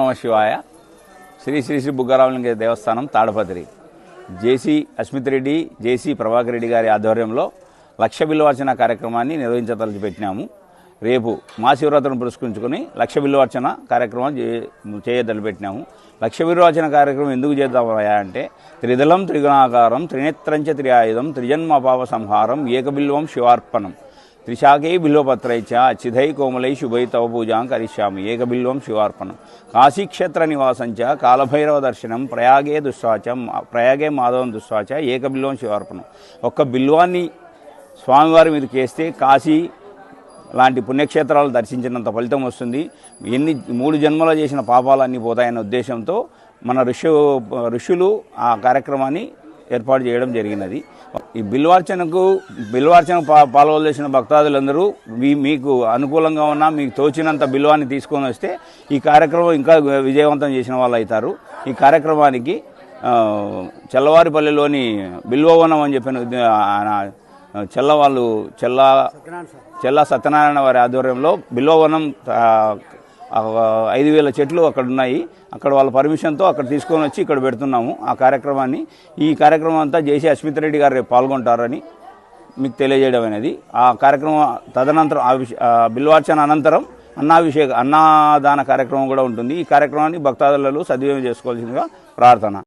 నమ శివాయ. శ్రీ శ్రీ శ్రీ బుగ్గారామలింగ దేవస్థానం తాడపత్రి. జేసీ అస్మిత్ రెడ్డి జేసీ ప్రభాకర్ రెడ్డి గారి ఆధ్వర్యంలో లక్ష బిల్వార్చన కార్యక్రమాన్ని నిర్వహించదలిచి పెట్టినాము రేపు మహాశివరాత్రిని పురస్కరించుకొని లక్ష బిల్వార్చన కార్యక్రమం చే- చేయదలిపెట్టినాము. లక్ష బిల్వార్చన కార్యక్రమం ఎందుకు చేద్దామయ్యా అంటే త్రిదళం త్రిగుణాకారం త్రినేత్రంచ త్రిఆయుధం త్రిజన్మ పాప సంహారం ఏకబిల్వం శివార్పణం. త్రిశాఖై బిల్వపత్రైచ చిధై కోమలై శుభై తవ పూజాం కరిష్యామి. ఏకబిల్వం శివార్పణం. కాశీక్షేత్ర నివాసంచ కాలభైరవ దర్శనం ప్రయాగే దుస్వాచ ప్రయాగే మాధవం దుశ్వాచ ఏకబిల్వం శివార్పణం. ఒక్క బిల్వాన్ని స్వామివారి మీదకి వేస్తే కాశీ లాంటి పుణ్యక్షేత్రాలు దర్శించినంత ఫలితం వస్తుంది. ఎన్ని మూడు జన్మలో చేసిన పాపాలన్నీ పోతాయన్న ఉద్దేశంతో మన ఋషు ఋషులు ఆ కార్యక్రమాన్ని ఏర్పాటు చేయడం జరిగినది. ఈ బిల్వార్చనకు బిల్వార్చన పాల్గొలేసిన భక్తాదులందరూ మీ మీకు అనుకూలంగా ఉన్న మీకు తోచినంత బిల్వాన్ని తీసుకొని వస్తే ఈ కార్యక్రమం ఇంకా విజయవంతం చేసిన వాళ్ళు అవుతారు. ఈ కార్యక్రమానికి చల్లవారిపల్లిలోని బిల్వవనం అని చెప్పిన చెల్ల వాళ్ళు చెల్ల చెల్ల సత్యనారాయణ వారి ఆధ్వర్యంలో బిల్వవనం ఐదు వేల చెట్లు అక్కడ ఉన్నాయి. అక్కడ వాళ్ళ పర్మిషన్తో అక్కడ తీసుకొని వచ్చి ఇక్కడ పెడుతున్నాము ఆ కార్యక్రమాన్ని. ఈ కార్యక్రమం అంతా జేసీ అస్మిత్ రెడ్డి గారు రేపు పాల్గొంటారని మీకు తెలియజేయడం అనేది. ఆ కార్యక్రమం తదనంతరం ఆ విష బిల్వార్చన అనంతరం అన్నాభిషేక అన్నదాన కార్యక్రమం కూడా ఉంటుంది. ఈ కార్యక్రమాన్ని భక్తాదులలో సద్వినియోగం చేసుకోవాల్సిందిగా ప్రార్థన.